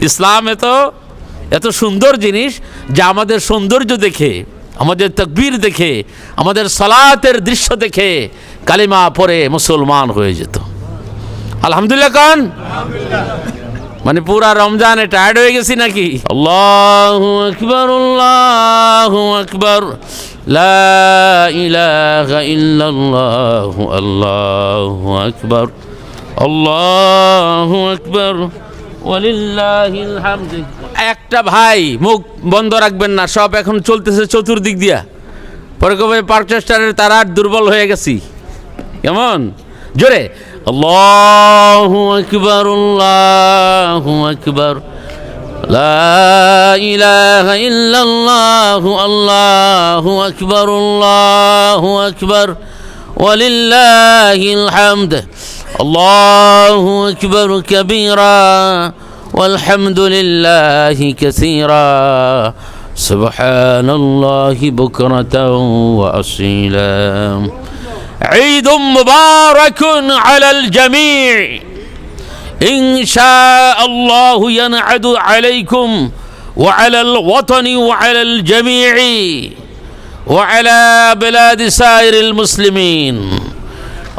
ইসলাম এত এত সুন্দর জিনিস যা আমাদের সৌন্দর্য দেখে আমাদের তকবীর দেখে আমাদের সালাতের দৃশ্য দেখে কালিমা পরে মুসলমান হয়ে যেত। আলহামদুলিল্লাহ কান? মানে পুরা রমজানে টায়ার্ড হয়ে গেছি নাকি? আল্লাহু আকবার আল্লাহু আকবার। আল্লাহু আকবার। আল্লাহু আকবার। একটা ভাই মুখ বন্ধ রাখবেন না, সব এখন চলতেছে চতুর্দিক দিয়া। পরে কবে পার্কচেস্টারের তারা আর দুর্বল হয়ে গেছি। কেমন? জোরে। আল্লাহু আকবার আল্লাহু আকবার। হামদ। الله أكبر كبيرا والحمد لله كثيرا. سبحان الله بكرة وأصيلا. عيد مبارك على الجميع. إن شاء الله ينعد عليكم وعلى الوطن وعلى الجميع وعلى بلاد سائر المسلمين.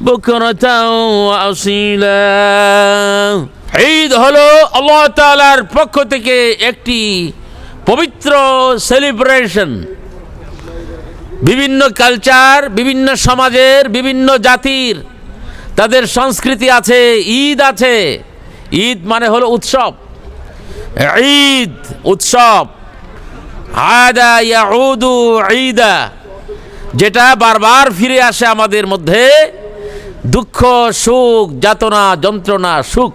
بكرة وأصيلا ঈদ হলো আল্লাহ তাআলার পক্ষ থেকে একটি পবিত্র সেলিব্রেশন বিভিন্ন কালচার বিভিন্ন সমাজের বিভিন্ন জাতির তাদের সংস্কৃতি আছে ঈদ আছে ঈদ মানে হলো উৎসব ঈদ উৎসব আদা ইয়াউদু ঈদা যেটা বারবার ফিরে আসে আমাদের মধ্যে দুঃখ, সুখ, যাতনা, যন্ত্রণা, সুখ,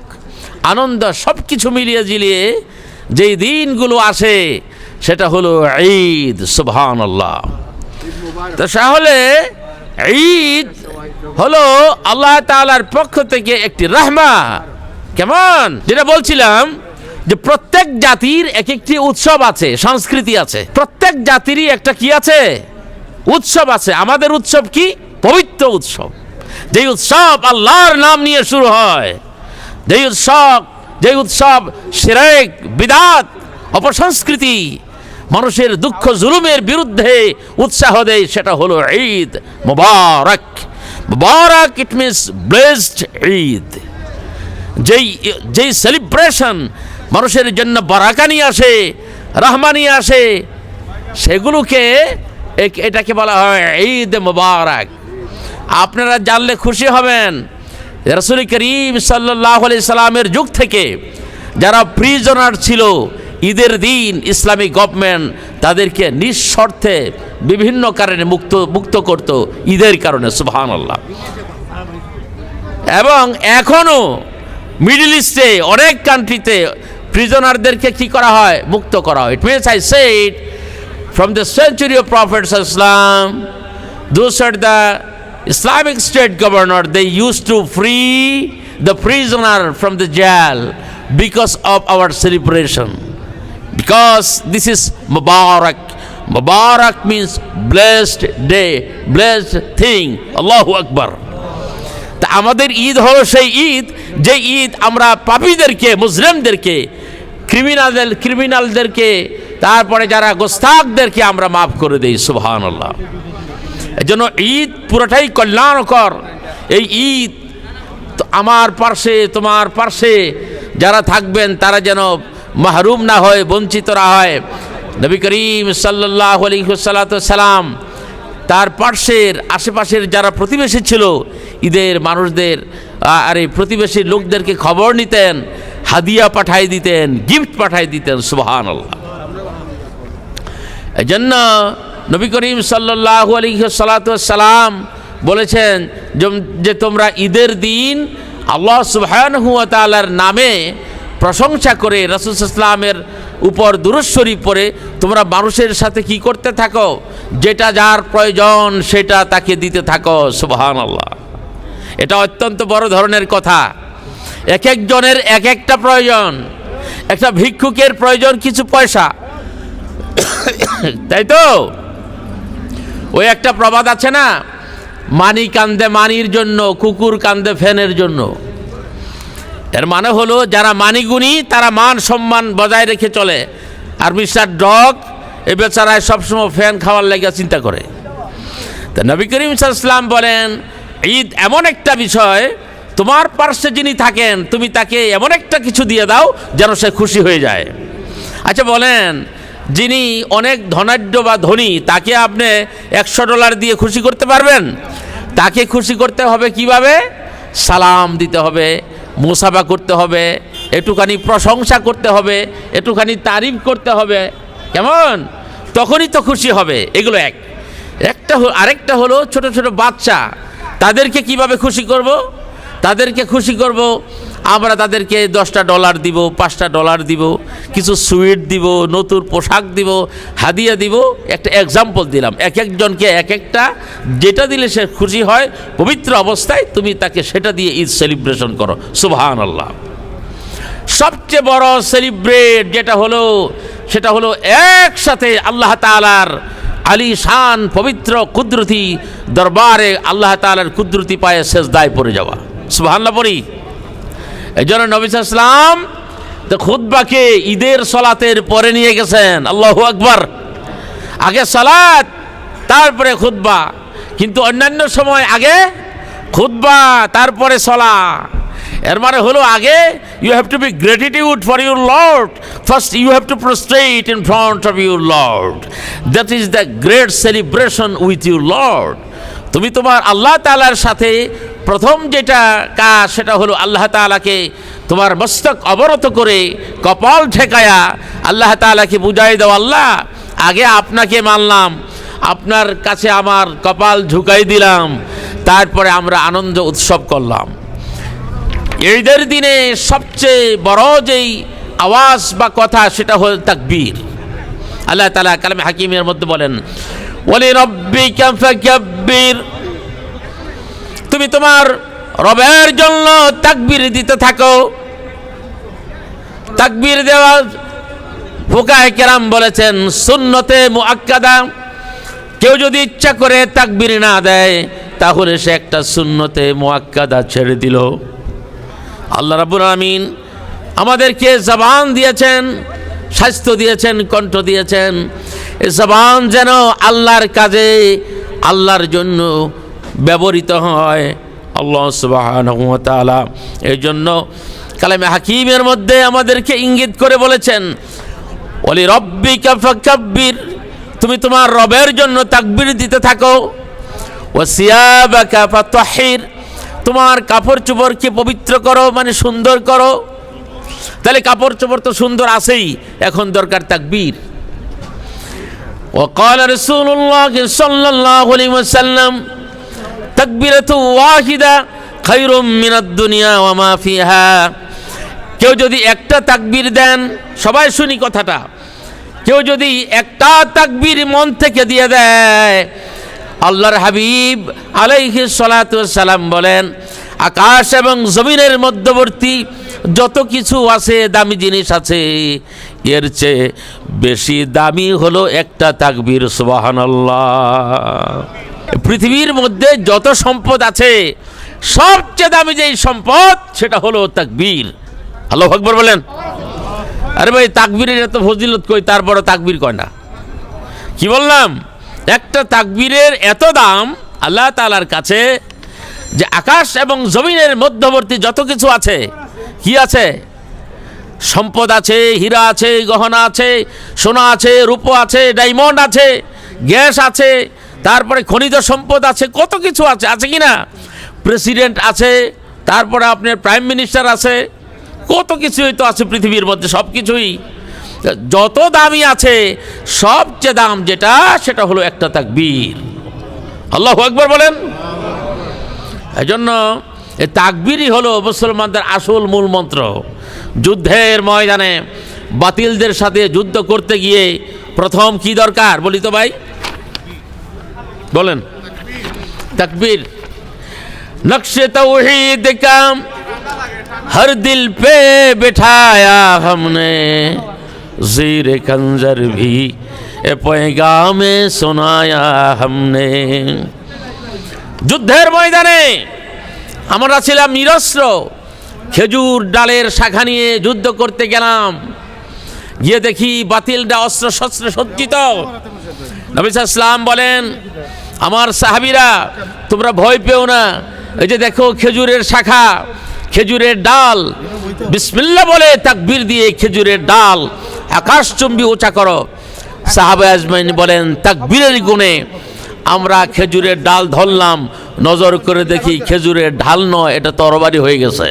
আনন্দ সব কিছু মিলিয়ে জিলিয়ে যেই দিনগুলো আসে, সেটা হলো ঈদ সুবহান আল্লাহ তো তাহলে ঈদ হলো আল্লাহ তাআলার পক্ষ থেকে একটি রাহমা। কেমন? যেটা বলছিলাম যে প্রত্যেক জাতির এক একটি উৎসব আছে, সংস্কৃতি আছে। প্রত্যেক জাতিরই একটা কি আছে? উৎসব আছে। আমাদের উৎসব কি? পবিত্র উৎসব। যে উৎসব আল্লাহর নাম নিয়ে শুরু হয়, যে উৎসব যে উৎসব সেরেক বিদাত, অপসংস্কৃতি, মানুষের দুঃখ জুলুমের বিরুদ্ধে উৎসাহ দেয়, সেটা হলো Eid, Mubarak. Mubarak it means blessed Eid. যেই যেই সেলিব্রেশন মানুষের জন্য বারাকা নিয়ে আসে, রহমা নিয়ে আসে, সেগুলোকে এটাকে বলা হয় ঈদ মুবারক। আপনারা জানলে খুশি হবেন রসুল করিম সাল্লাহ আলি সাল্লামের যুগ থেকে যারা প্রিজনার ছিল, ঈদের দিন ইসলামিক গভর্নমেন্ট তাদেরকে নিঃশর্তে বিভিন্ন কারণে মুক্ত মুক্ত করত ঈদের কারণে সুবহান আল্লাহ এবং এখনও মিডল ইস্টে অনেক কান্ট্রিতে প্রিজনারদেরকে কি করা হয়? মুক্ত করা হয়। It means I said from the century of Prophet Islam those are the Islamic state governor, they used to free the prisoner from the jail because of our celebration. Because this is Mubarak. Mubarak means blessed day, blessed thing. Allahu Akbar. তা আমাদের ঈদ হলো সেই ঈদ যে ঈদ আমরা পাপীদেরকে মুসলিমদেরকে ক্রিমিনালদের ক্রিমিনালদেরকে তারপরে যারা গোস্তাকদেরকে আমরা মাফ করে দিই সুবহান আল্লাহ এজন্য ঈদ পুরোটাই কল্যাণকর। এই ঈদ আমার পার্শ্বে, তোমার পার্শ্বে যারা থাকবেন, তারা যেন মাহরুম না হয়, বঞ্চিত না হয়। নবী করিম সাল্লাহ সাল্লাম তার পার্শ্বের আশেপাশের যারা প্রতিবেশী ছিল, ঈদের মানুষদের আর এই প্রতিবেশী লোকদেরকে খবর নিতেন, হাদিয়া পাঠাই দিতেন, গিফট পাঠাই দিতেন সুবহান আল্লাহ এজন্য নবী করিম সাল্লাহ আলী সালাম বলেছেন যে- যে তোমরা ঈদের দিন আল্লাহ সুবহান হুয়া তালার নামে প্রশংসা করে রসুল ইসলামের উপর দুরস্বরী পরে তোমরা মানুষের সাথে কি করতে থাকো? যেটা যার প্রয়োজন, সেটা তাকে দিতে থাকো। সুবহান আল্লাহ এটা অত্যন্ত বড় ধরনের কথা। এক একজনের এক একটা প্রয়োজন। একটা ভিক্ষুকের প্রয়োজন কিছু পয়সা। তাই তো? ওই একটা প্রবাদ আছে না? মানি কান্দে মানির জন্য, কুকুর কান্দে ফ্যানের জন্য। এর মানে হলো, যারা মানিগুণী তারা মান সম্মান বজায় রেখে চলে। আর মিস্টার ডগ, এ বেচারায় সবসময় ফ্যান খাওয়ার লেগে চিন্তা করে। তা নবী করিম ইসলাম বলেন, ঈদ এমন একটা বিষয়, তোমার পার্শ্বে যিনি থাকেন, তুমি তাকে এমন একটা কিছু দিয়ে দাও, যেন সে খুশি হয়ে যায়। আচ্ছা বলেন যিনি অনেক ধনাঢ্য বা ধনী, তাকে আপনি একশো ডলার দিয়ে খুশি করতে পারবেন? তাকে খুশি করতে হবে কীভাবে? সালাম দিতে হবে, মোসাফা করতে হবে, একটুখানি প্রশংসা করতে হবে, একটুখানি তারিফ করতে হবে। কেমন? তখনই তো খুশি হবে। এগুলো এক। একটা আরেকটা হলো ছোট ছোট বাচ্চা। তাদেরকে কীভাবে খুশি করব? তাদেরকে খুশি করব, আমরা তাদেরকে দশটা ডলার দিব, পাঁচটা ডলার দিব, কিছু সুইট দিব, নতুন পোশাক দিব, হাদিয়া দিব, একটা এক্সাম্পল দিলাম। এক একজনকে এক একটা যেটা দিলে সে খুশি হয়, পবিত্র অবস্থায় তুমি তাকে সেটা দিয়ে ঈদ সেলিব্রেশন করো। সুবহান আল্লাহ সবচেয়ে বড় সেলিব্রেট যেটা হলো, সেটা হলো একসাথে আল্লাহ তালার আলী শান পবিত্র কুদরতি দরবারে আল্লাহ তালার কুদরতি পায়ে শেষ দায় পড়ে যাওয়া। সুবহানাল্লাহ পড়ি। এই জন্য নবিসাম তো খুদ্বাকে ঈদের সলাতের পরে নিয়ে গেছেন। আল্লাহ আকবর। আগে সলাত, তারপরে খুতবা। কিন্তু অন্যান্য সময় আগে খুতবা, তারপরে সলা এর মানে হলো আগে you have to be gratitude for your lord first you have to prostrate in front of your lord that is the great celebration with your lord তুমি তোমার আল্লাহ তালার সাথে প্রথম যেটা কাজ সেটা হলো আল্লাহ তালাকে তোমার মস্তক অবরত করে কপাল ঠেকায়া আল্লাহ তালাকে বুঝাই দাও, আল্লাহ, আগে আপনাকে মানলাম, আপনার কাছে আমার কপাল ঝুঁকাই দিলাম, তারপরে আমরা আনন্দ উৎসব করলাম। ঈদের দিনে সবচেয়ে বড় যেই আওয়াজ বা কথা সেটা হল তাকবীর। আল্লাহ তালা কালামে হাকিমের মধ্যে বলেন ওলি রব্বি কাফাকাব্বির তুমি তোমার রবের জন্য তাকবীর দিতে থাকো। তাকবির দেওয়া ফুকায় কেরাম বলেছেন, সুন্নতে মুআক্কাদা। কেউ যদি ইচ্ছা করে তাকবীর না দেয়, তাহলে সে একটা সুন্নতে মুআক্কাদা ছেড়ে দিল। আল্লাহ রাব্বুল আমিন আমাদেরকে জবান দিয়েছেন, স্বাস্থ্য দিয়েছেন, কণ্ঠ দিয়েছেন। এ জবান যেন আল্লাহর কাজে, আল্লাহর জন্য ব্যবহৃত হয়। আল্লাহ সুবাহ এই জন্য কালামে হাকিমের মধ্যে আমাদেরকে ইঙ্গিত করে বলেছেন বলি রব্বি কাব্বির তুমি তোমার রবের জন্য তাকবির দিতে থাকো ও সিয়াবা তাহির তোমার কাপড় চোপড়কে পবিত্র করো মানে সুন্দর করো তাহলে কাপড় চোপড় তো সুন্দর আসেই এখন দরকার তাকবির ও কল রসুল্লাহ সাল্লাহ আলী সাল্লাম তাকবিরাতু ওয়াহিদা খাইরুম মিনাদ দুনিয়া ওয়া মা ফিহা। কেউ যদি একটা তাকবির দেন, সবাই শুনি কথাটা। কেউ যদি একটা তাকবির মন থেকে দিয়ে দেয়, আল্লাহর হাবিব আলাইহি সালাম বলেন, আকাশ এবং জমিনের মধ্যবর্তী যত কিছু আছে, দামি জিনিস আছে, এর চেয়ে বেশি দামি হলো একটা তাকবির, সুবহানাল্লাহ। পৃথিবীর মধ্যে যত সম্পদ আছে, সবচেয়ে দামি যেই সম্পদ, সেটা হলো তাকবীর। আল্লাহ আকবর বলেন। আরে ভাই, তাকবীরের এত ফজিলত কই? তারপরে তাকবীর কয় না। কি বললাম? একটা তাকবীরের এত দাম আল্লাহ তালার কাছে যে আকাশ এবং জমিনের মধ্যবর্তী যত কিছু আছে, কি আছে? সম্পদ আছে, হীরা আছে, গহনা আছে, সোনা আছে, রূপো আছে, ডায়মন্ড আছে, গ্যাস আছে তারপরে খনিজ সম্পদ আছে, কত কিছু আছে আছে কি না? প্রেসিডেন্ট আছে, তারপরে আপনার প্রাইম মিনিস্টার আছে, কত কিছুই তো আছে পৃথিবীর মধ্যে, সব কিছুই। যত দামি আছে, সবচেয়ে দাম যেটা, সেটা হলো একটা তাকবীর। আল্লাহ একবার বলেন। এই জন্য তাকবীরই হলো মুসলমানদের আসল মূল মন্ত্র। যুদ্ধের ময়দানে বাতিলদের সাথে যুদ্ধ করতে গিয়ে প্রথম কি দরকার বলি তো ভাই? বলেন। তকবীর। নকশে তৌহিদ কাম হর দিল পে বিঠায়া হমনে। জিরে কঞ্জর ভি এ পয়গামে শোনায়া হমনে। যুদ্ধের ময়দানে আমরা ছিলাম নিরস্ত্র। খেজুর ডালের শাখা নিয়ে যুদ্ধ করতে গেলাম। গিয়ে দেখি বাতিলটা অস্ত্র শস্ত্র সজ্জিত। নবী ইসলাম বলেন, আমার সাহাবিরা, তোমরা ভয় পেও না। এই যে দেখো খেজুরের শাখা, খেজুরের ডাল। বিসমিল্লা বলে তাকবির দিয়ে খেজুরের ডাল, আকাশচুম্বী উঁচা করো। সাহাবে আজমাইন বলেন, তাকবীরের গুণে আমরা খেজুরের ডাল ধরলাম। নজর করে দেখি খেজুরের ঢাল নয়, এটা তরবারি হয়ে গেছে।